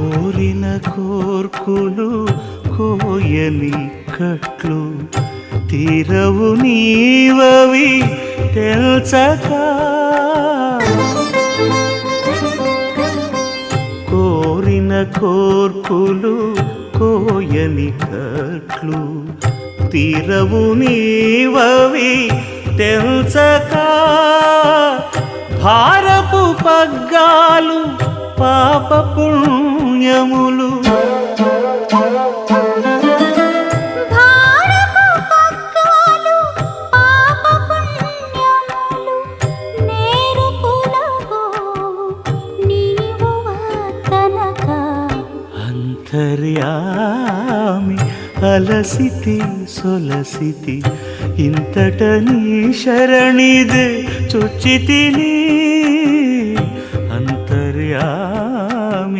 కోరిన కోర్కులు కోయని కట్లు తీరవు నీవవి తెల్చక. కోరిన కోర్కులు కోయని కట్లు తీరవు నీవవి తెల్చక. భారపు పగ్గాలు పాప స్థితర్యామి అలసితి సొలసితి. ఇంతట నీ శరణిదే చుచితిని. అంతర్యా